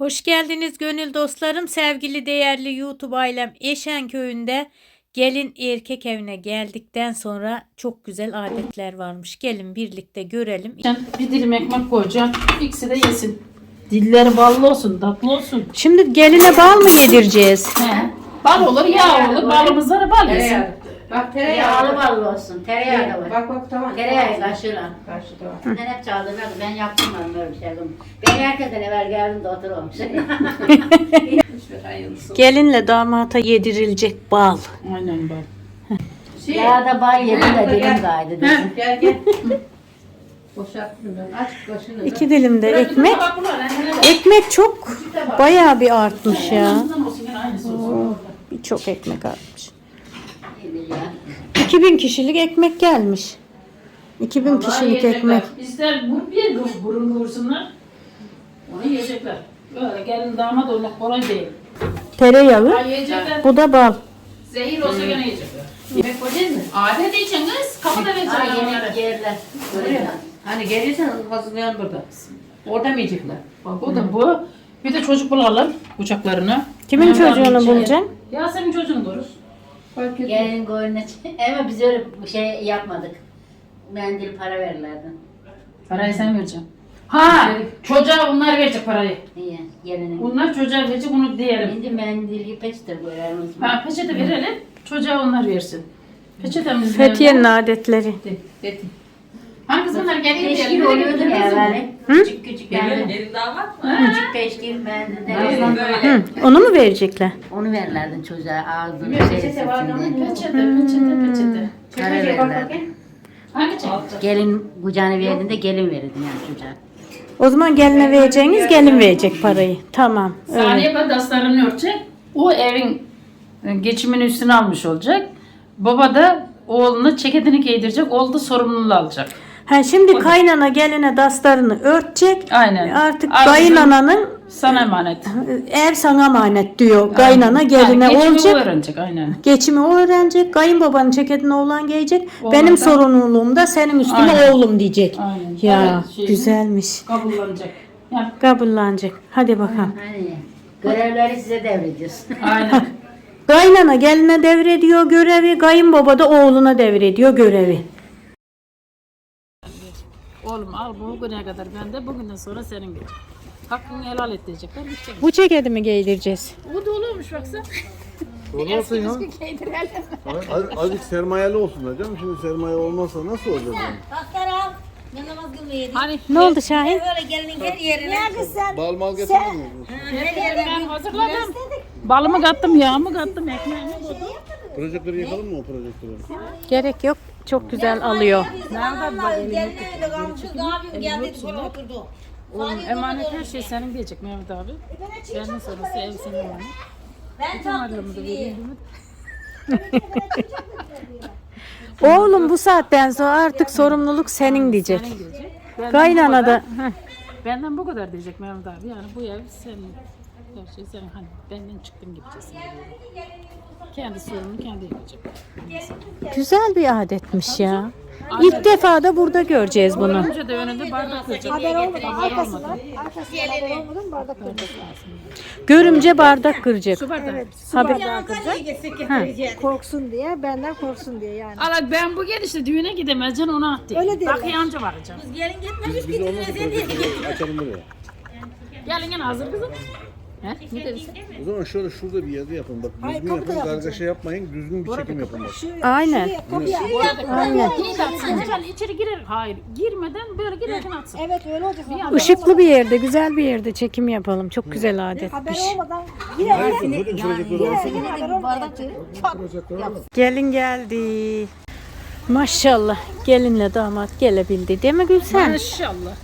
Hoş geldiniz gönül dostlarım, sevgili değerli YouTube ailem Eşenköy'ünde gelin erkek evine geldikten sonra çok güzel adetler varmış. Gelin birlikte görelim. Bir dilim ekmek koyacaksın. İkisi de yesin. Dilleri ballı olsun, tatlı olsun. Şimdi geline bal mı yedireceğiz? He. Bal olur, yağ olur. Balımızları bal yesin. Tereyağı. Bak tereyağı. Yağlı ballı olsun. Tereyağı da var. Bak bak tamam. Tereyağı kaşığıyla. Karşı tamam. Ben hep çaldım. Ben yaptım ben böyle bir şey. Ben herkesten evvel geldim de oturmamış. Hiçbir hayırlısı. Gelinle damata yedirilecek bal. Aynen bal. Şey, Ya da bal yedi de dilim kaydı. Heh, gel gel. Boşalttım ben. Aç başını. İki dilim de ekmek. Bak bak. Ekmek çok bayağı bir artmış ya. Bundan olsun yine aynısı olsun. Birçok ekmek artmış. Yedi ya. 2000 kişilik ekmek gelmiş. 2000 Vallahi kişilik yiyecekler. ekmek. İster bu bir bu- burun vursunlar. Onu yiyecekler. Böyle gelin damat olmak kolay değil. Tereyağı. Ha yiyecekler. Bu da bal. Zehir olsa gene yiyecekler. Yemek koyacak mı? Adet için kız. Kapıda Ha verecekler yemek onları. yerler. Buraya. Hani gelirsen hazırlayan burada. Orada mı yiyecekler? Bak o da bu. Bir de çocuk bulalım kucaklarına. Kimin abi çocuğunu bulacaksın? Ya senin çocuğunu buluruz. Fark etmez. Gelin koyuna. Ama biz öyle bir şey yapmadık. Mendil para verirlerdi. Parayı sen vereceksin. Ha, çocuğa bunlar verecek parayı. İyi. Gelinin. Bunlar çocuğa verecek bunu diyelim. Şimdi mendil peçete koyarız. Ha, peçete verelim, çocuğa onlar versin. Peçetemiz Fethiye'nin adetleri. Dedi. Hangisi bunlar geliyor Peşkil oluyordu ya evvel. Küçük küçük mendil. Gelin damat Küçük peşkil mendil Böyle böyle. Hı, onu mu verecekler? Onu verirlerdi çocuğa ağzını şey peçete var ama etsin diye. peçete, peçete, peçete. Para Çekmeceye bak verirlerdi. bakayım. Hangi çekecek? Gelin kucağına verdiğinde gelin verirdi yani çocuğa. O zaman geline vereceğiniz gelin verecek parayı. Tamam. Öyle. Saniye ben daslarını örtecek. O evin e, geçimini üstüne almış olacak. Baba da oğlunu ceketini giydirecek. Oğlu da sorumluluğu alacak. Ha şimdi kaynana geline daslarını örtecek. Aynen. Artık Artık kaynananın Sana emanet. ev sana emanet diyor. Kaynana geline Yani geçimi olacak. o öğrenecek aynen. Geçimi o öğrenecek. Kayınbabanın ceketini oğlan giyecek. Oğlan Benim da- sorumluluğum da senin üstüne Aynen. oğlum diyecek. Aynen. Ya Evet, şey- güzelmiş. Kabullanacak. Yani, Kabullanacak. Hadi bakalım. Hani görevleri size devrediyoruz. aynen. Kaynana geline devrediyor görevi. Kayınbaba da oğluna devrediyor görevi. Oğlum al bu bugüne kadar bende bugünden sonra senin gelecek. Hakkını helal et diyecekler. Bitecek. Bu ceketi mi giydireceğiz? Bu da olurmuş baksana. Olmasın ya. Az- Azıcık sermayeli olsunlar canım. Şimdi sermaye olmazsa nasıl olacak? yani? Hani Ne oldu Şahin? Böyle gelinin her yerine. Bal mal getirdin mi? ben hazırladım. Balımı kattım, yağımı kattım, ekmeğimi koydum. Projektörü yakalım mı o projektörü? Gerek yok. Çok güzel alıyor. Abim geldi sonra oturdu. Oğlum emanet her şey senin diyecek Mehmet abi. Benden sonrası ev senin emanet. Ben mi? Oğlum bu saatten sonra artık sorumluluk senin diyecek. Senin diyecek. Benden Kaynana bu da kadar- heh, Benden bu kadar diyecek Mehmet abi. Yani bu ev senin. Her şey. Hani benden çıktın gibicesin. Kendi sorumluluğunu kendi yapacak. güzel bir adetmiş ya. İlk defa da burada göreceğiz bunu. Önce de önünde bardak koyacak. Haber olmadı. Haber olmadı. Görümce bardak kıracak. Su bardağı. Haber. korksun diye, benden korksun diye yani. Ala ben bu gelişte düğüne gidemezceksin onu at diye. Öyle diyorlar. Bak yancı varacağım. Gelin gitmemiş Biz olmazsa projektörü açalım buraya. Gelin gene hazır kızım. He? Ne dedin? O zaman şöyle şurada bir yerde yapın. Bak düzgün yapın. Kargaşa yapmayın. Düzgün bir çekim yapın bak. Aynen. Aynen. Atsın. İçeri girer. Hayır. Girmeden böyle girerken atsın. Evet öyle olacak. Işıklı bir yerde, güzel bir yerde çekim yapalım. Çok güzel Haber adetmiş. olmadan yine Hayır, zaten projektörü alsana. haber olmadan. Gelin geldi. Maşallah gelinle damat gelebildi. Değil mi Gülsen? Maşallah.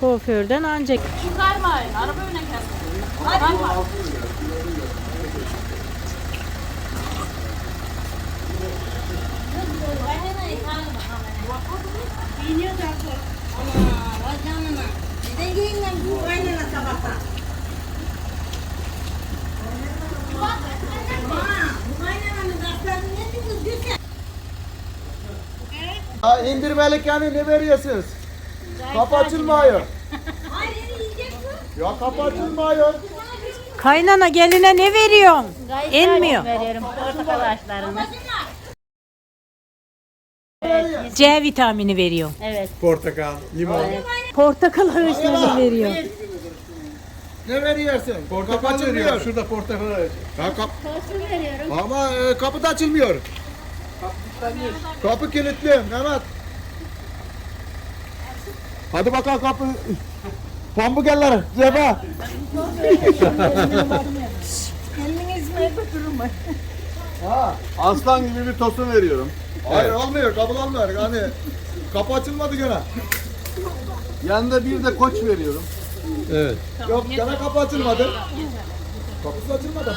Kuaförden ancak. Çıkarmayın. Araba öne gelsin. Çıkarmayın. Neden giyinlen bu kaynana sabahtan? Bu kaynananın derslerini ne diyorsunuz Gülsen? Ha indirmelik yani ne veriyorsunuz? Kapı açılmıyor. Ya kapı açılmıyor. Kaynana geline ne veriyorsun? Enmiyor. Veriyorum portakal ağaçlarını. C vitamini veriyorum. Evet. Portakal, limon. Portakal ağaçlarını veriyor. Ne veriyorsun? Portakal açılmıyor. Şurada portakal var. Ha, kap... Ama e, kapı da açılmıyor. Kapı kilitli Mehmet. Hadi bakalım kapı. Pambukeller cebe. Ha, aslan gibi bir tosun veriyorum. Hayır olmuyor, kapılanmıyor. Hani kapı açılmadı gene. Yanında bir de koç veriyorum. Evet. Yok gene kapı açılmadı. Kapısı açılmadı mı?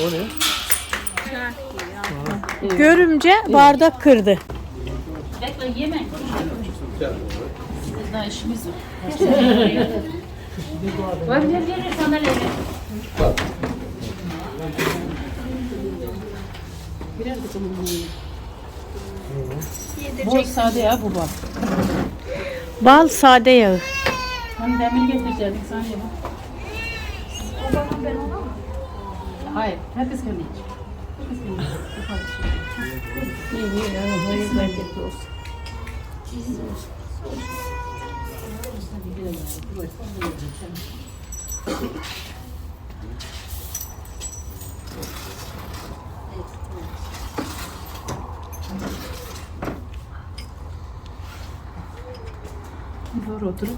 şuradan. Görümce bardak kırdı. Bekle yeme. Biz daha işimiz var. Var bir bir sandalye. Birer kızım. Bu sade ya bu bak. Bal sade yağı. Hani demir getirecektik sen yeme. Hayır, herkes kendi iç. Herkes kendi iç. İyi, iyi, yani hayır bereketli olsun. Doğru oturun.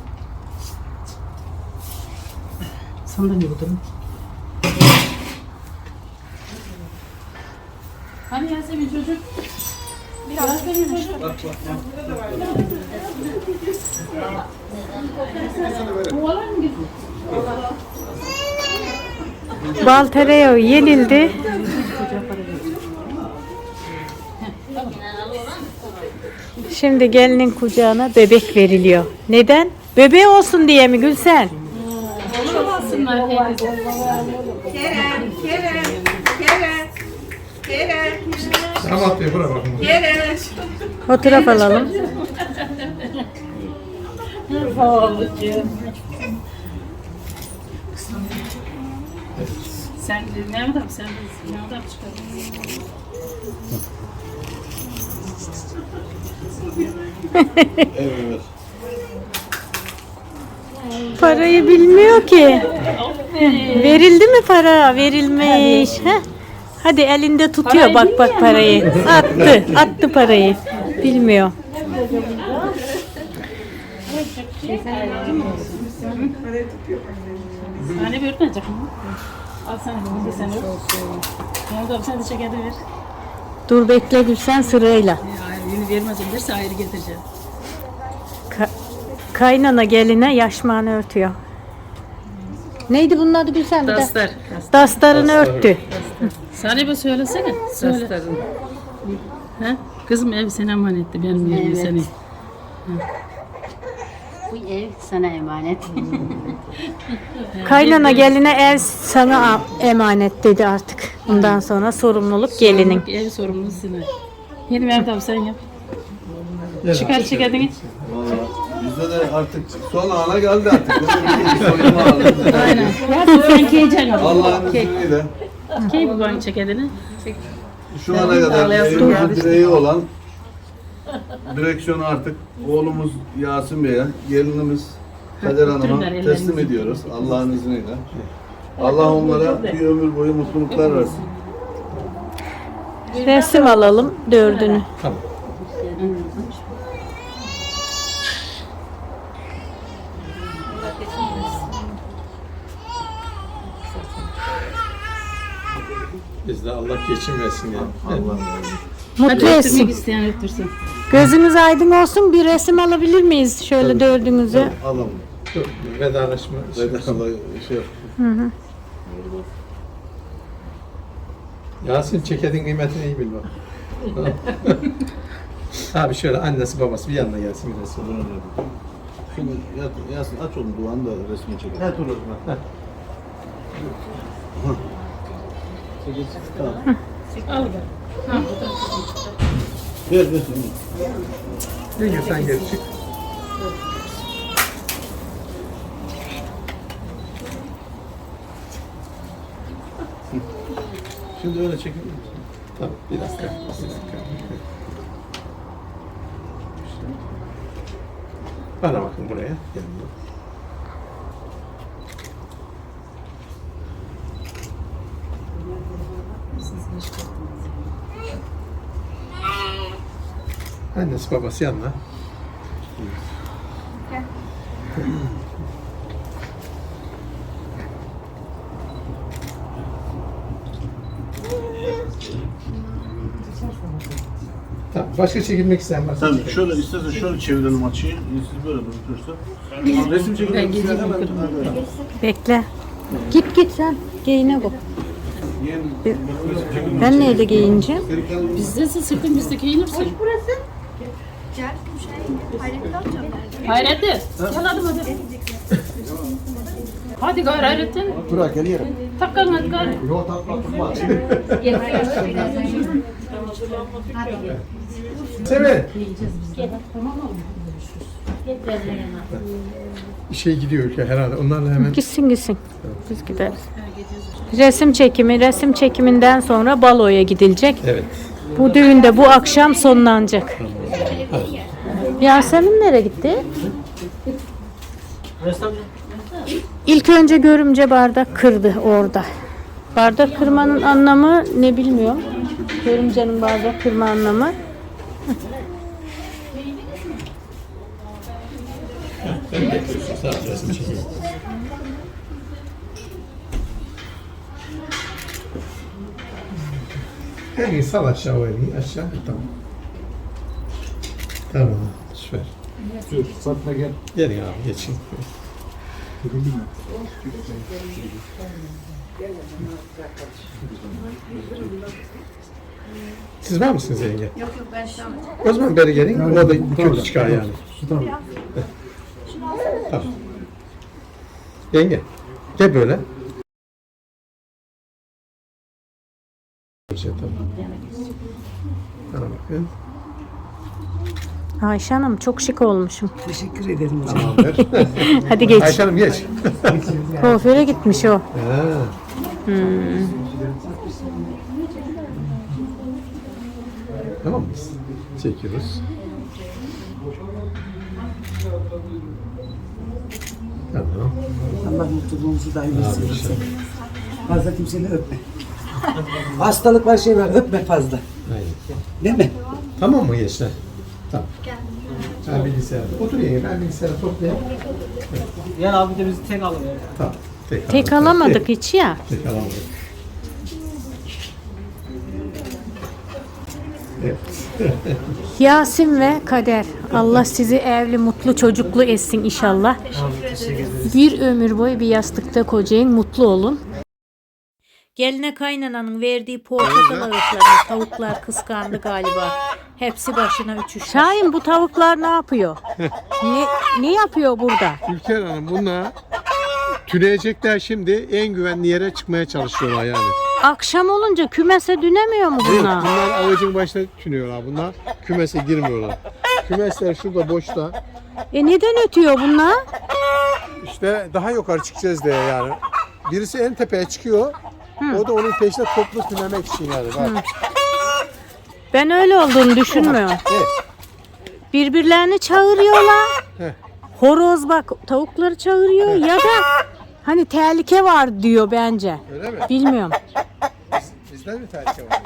Sandalye oturun. Hani Yasemin çocuk? Yasemin gidiyor? Bal tereyağı yenildi. Şimdi gelinin kucağına bebek veriliyor. Neden? Bebeği olsun diye mi Gülsen? Herkes. Kerem, Kerem, Kerem, Kerem, Damat Bey bura bakın. Fotoğraf alalım. Sen ne adam sen ne adam çıkardın? Evet. Parayı bilmiyor ki. Verildi mi para? Verilmiş. Heh. Hadi elinde tutuyor bak bak parayı. Attı. Attı parayı. Bilmiyor. Hani bir örtmeyecek mi? Al sana bunu da sen ört. Ne adam sen de çekerde ver. Dur bekle Gülsen sırayla. Hayır yeni vermezim derse ayrı getireceğim. Ka- kaynana geline yaşmağını örtüyor. Neydi bunun adı Gülsen? Bir de- Dastar. Dastarını örttü. Bir söylesene. Söyle. Ha? Kızım ev sana emanetti benim yerim Evet. seni. Bu ev sana emanet. Kaynana geline ev sana a- emanet dedi artık. Bundan sonra sorumluluk gelinin. Ev sorumlusu senin. Yeni tabi sen yap. Çıkar çekerdin hiç. Valla bizde de artık son ana geldi artık. Bunun bir soyunma aldı. Aynen. Ya sen keyeceksin onu. Allah'ın izniyle Key bu bana çekerdini. şu ana kadar evimizin direği olan direksiyonu artık oğlumuz Yasin Bey'e, gelinimiz Kader Hanım'a teslim ediyoruz Allah'ın izniyle. Allah onlara bir ömür boyu mutluluklar versin. Resim alalım dördünü. Tamam. Biz de Allah geçim versin ya. Allah Mutlu Öptürmek etsin. isteyen öptürsün. Gözünüz aydın olsun. Bir resim alabilir miyiz? Şöyle dördünüzü. Alalım. Dur, vedalaşma. Allah şey yap. Yasin çekedin kıymetini iyi bil bak. Abi şöyle annesi babası bir yanına gelsin bir resim. Şimdi yat, Yasin aç onu duanı da resmi çekelim. Evet dur o zaman. Heh. Tamam. Ver ver. Bir gün sen çık. Şimdi öyle çekelim. misin? Tamam bir dakika. Bir dakika. Bana bakın buraya. Yanına. Annesi babası yanına. Tamam. Başka çekilmek isteyen varsa. Tabii şöyle istersen şöyle çevirelim açıyı. Siz böyle durursa. Resim. Ben hemen Bekle. Git git sen. Giyine bu. Ben neyle giyineceğim? Bizde sırtın bizde giyinirsin. Hayrettin. Gel hadi hadi. Hadi gayret Hayrettin. Bırak gel yere. Takkalın hadi gayret. Yok takma. Sever. Bir şey gidiyor ülke herhalde. Onlarla hemen Gitsin gitsin. Biz gideriz. Resim çekimi, resim çekiminden sonra baloya gidilecek. Evet. Bu düğün de bu akşam sonlanacak. Yasemin nereye gitti? İlk önce görümce bardak kırdı orada. Bardak kırmanın anlamı ne bilmiyorum. Görümcenin bardak kırma anlamı. Sağ ol, resim çekeyim. Elini sal aşağı o elini aşağı tamam. Tamam süper. Fatma gel. Gelin abi geçin. Siz var mısınız yenge? Yok yok ben şu an. O zaman beri gelin. O da kötü çıkar yani. Tamam. Tamam. Yenge. Gel böyle. Şey, tamam. Bakın. Ayşe Hanım çok şık olmuşum. Tamamdır. Hadi geç. Ayşe Hanım geç. Kuaföre gitmiş o. Ha. Tamam mıyız? Çekiyoruz. Tamam. Allah mutluluğumuzu daim etsin. Fazla kimseni öpme. Hastalık var şey var öpme fazla. Aynen. Değil mi? Tamam mı gençler? Tamam. Ben bilgisayarda. Otur yenge ben bilgisayarda toplayayım. Yani abi de bizi tek alın. Tamam. Tek, Tek alamadık. alamadık hiç ya. Tek alamadık. Yasin ve Kader. Allah sizi evli, mutlu, çocuklu etsin inşallah. Bir ömür boyu bir yastıkta kocayın, mutlu olun. Geline kaynananın verdiği portakal ağaçlarını tavuklar kıskandı galiba. Hepsi başına uçuş. Şahin bu tavuklar ne yapıyor? ne, ne yapıyor burada? Ülker Hanım bunlar tüneyecekler şimdi en güvenli yere çıkmaya çalışıyorlar yani. Akşam olunca kümese dönemiyor mu Evet, bunlar? bunlar ağacın başına tünüyorlar bunlar. Kümese girmiyorlar. Kümesler şurada boşta. E neden ötüyor bunlar? İşte daha yukarı çıkacağız diye yani. Birisi en tepeye çıkıyor. O da onun peşine toplu tünemek için yani. Bak. Ben öyle olduğunu düşünmüyorum. Evet. Birbirlerini çağırıyorlar. Heh. Horoz bak tavukları çağırıyor ya da Hani tehlike var diyor bence. Öyle mi? Bilmiyorum. Bizden mi tehlike var?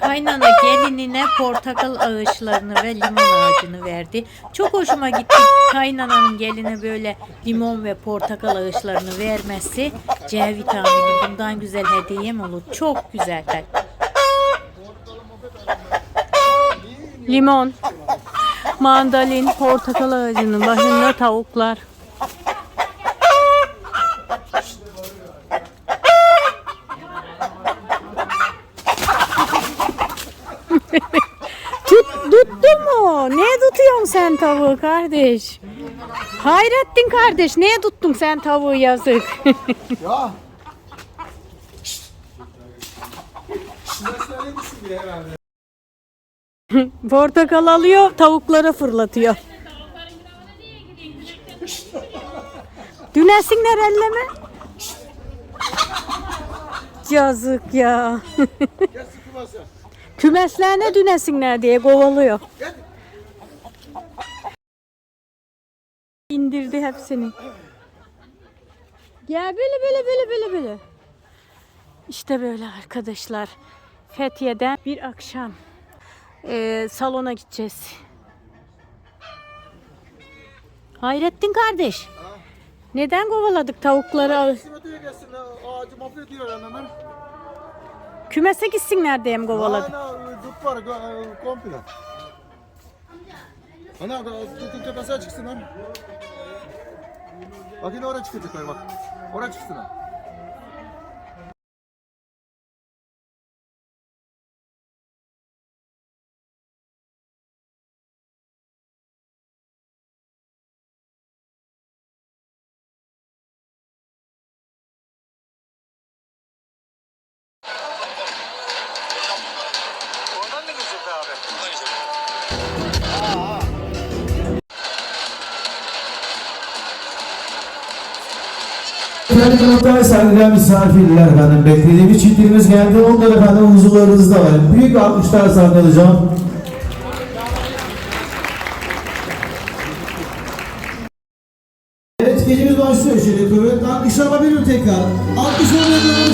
Kaynana gelinine portakal ağaçlarını ve limon ağacını verdi. Çok hoşuma gitti kaynananın geline böyle limon ve portakal ağaçlarını vermesi. C vitamini bundan güzel hediyem olur. Çok güzel. Limon, mandalin, portakal ağacının başında tavuklar. Mu? Niye tutuyorsun sen tavuğu kardeş? Hayrettin kardeş, niye tuttun sen tavuğu yazık? Ya. Portakal alıyor, tavuklara fırlatıyor. Dünesinler elleme. Yazık ya. Gel. Kümeslerine dünesinler diye kovalıyor. İndirdi hepsini. Ya böyle böyle böyle böyle böyle. İşte böyle arkadaşlar. Fethiye'den bir akşam eee, salona gideceğiz. Hayrettin kardeş. Neden kovaladık tavukları? Ağacı mahvediyor hemen. Kümese gitsinler diye mi kovaladık? Aynen var komple. Ana dutun tepesine çıksınlar. Bak yine oraya çıkacaklar bak. Oraya çıksınlar. Oradan Efendim muhtar saygıdeğer misafirler efendim beklediğimiz çiftliğimiz geldi. Onları efendim huzurlarınızda var. Büyük alkışlar sarılacağım. Evet gecemiz başlıyor şöyle kuvvet. Alkış alabilirim tekrar. Alkış olmayan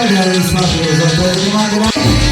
Внимание, внимание, внимание.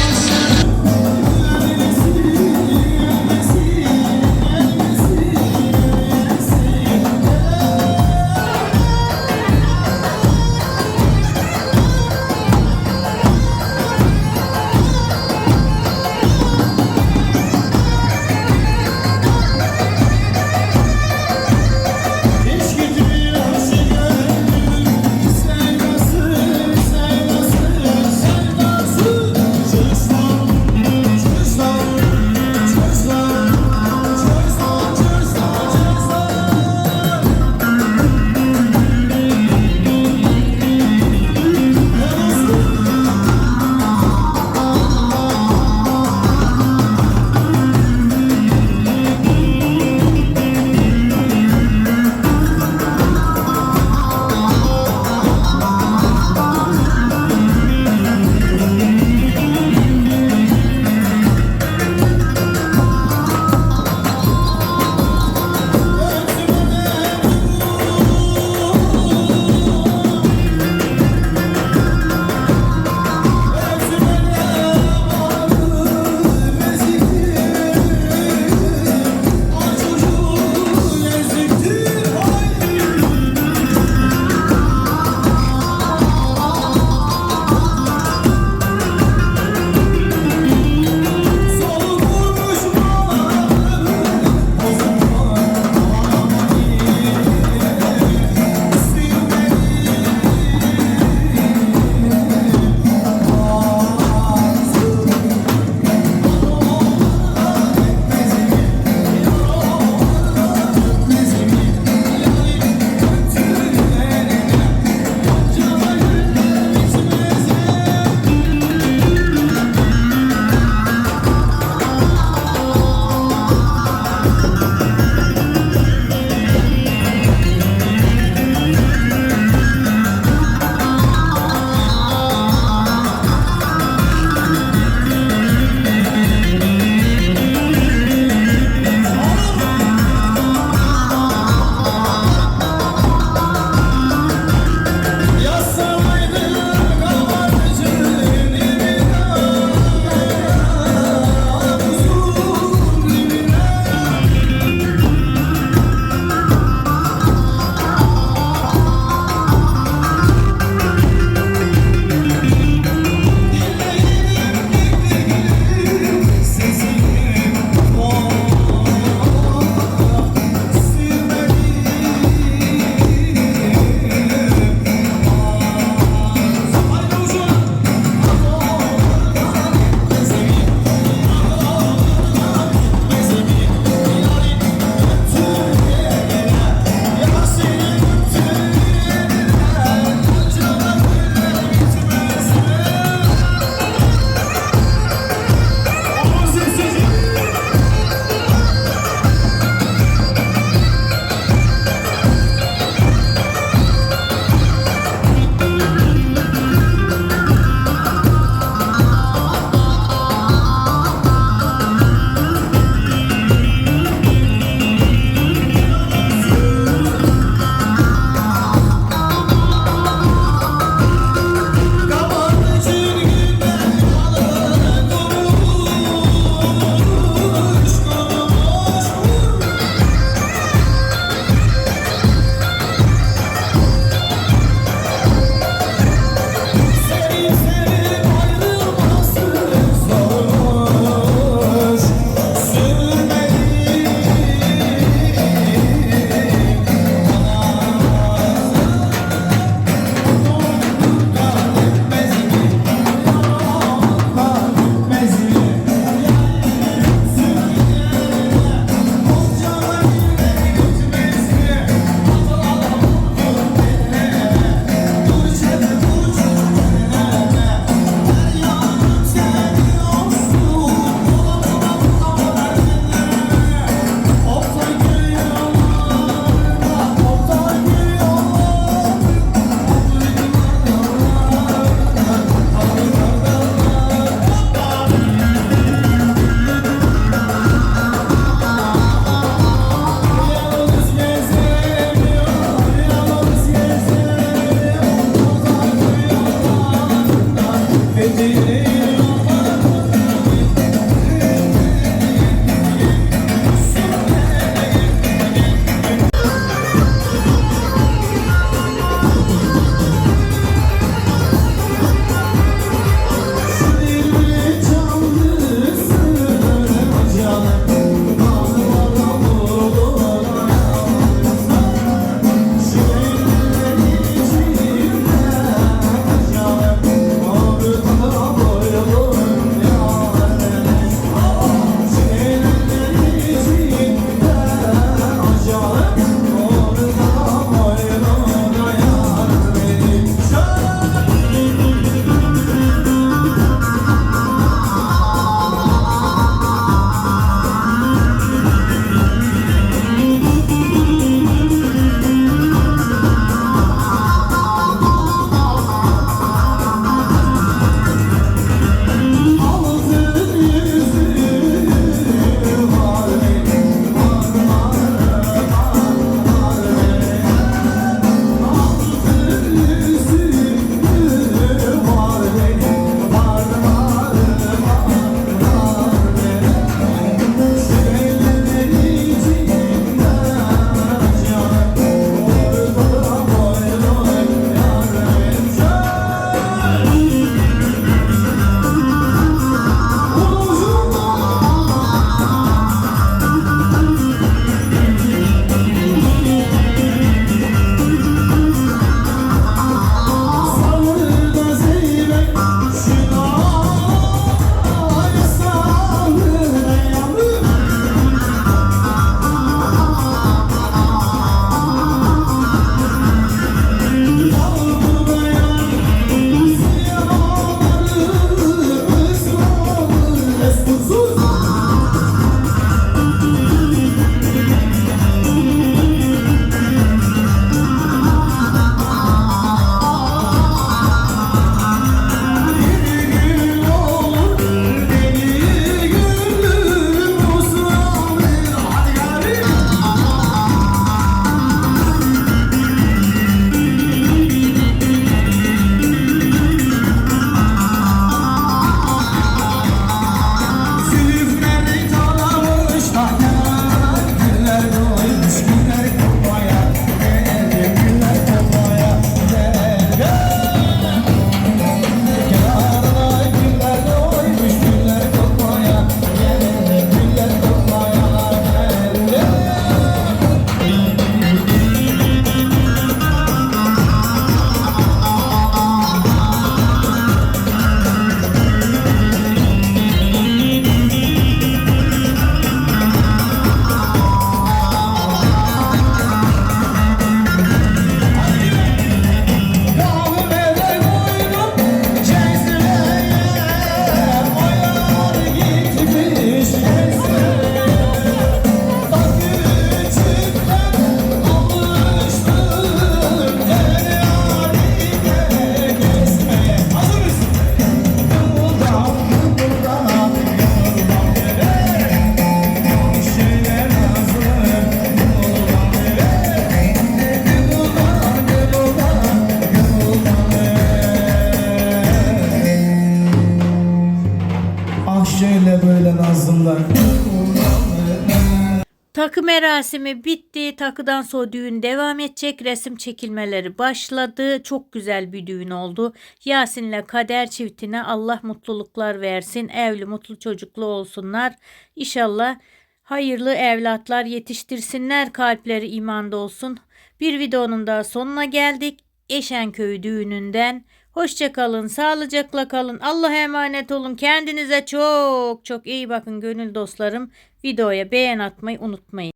Takı merasimi bitti. Takıdan sonra düğün devam edecek. Resim çekilmeleri başladı. Çok güzel bir düğün oldu. Yasin'le Kader çiftine Allah mutluluklar versin. Evli mutlu çocuklu olsunlar. İnşallah hayırlı evlatlar yetiştirsinler. Kalpleri imanda olsun. Bir videonun daha sonuna geldik. Eşenköy düğününden. Hoşça kalın, sağlıcakla kalın. Allah'a emanet olun. Kendinize çok çok iyi bakın gönül dostlarım. Videoya beğen atmayı unutmayın.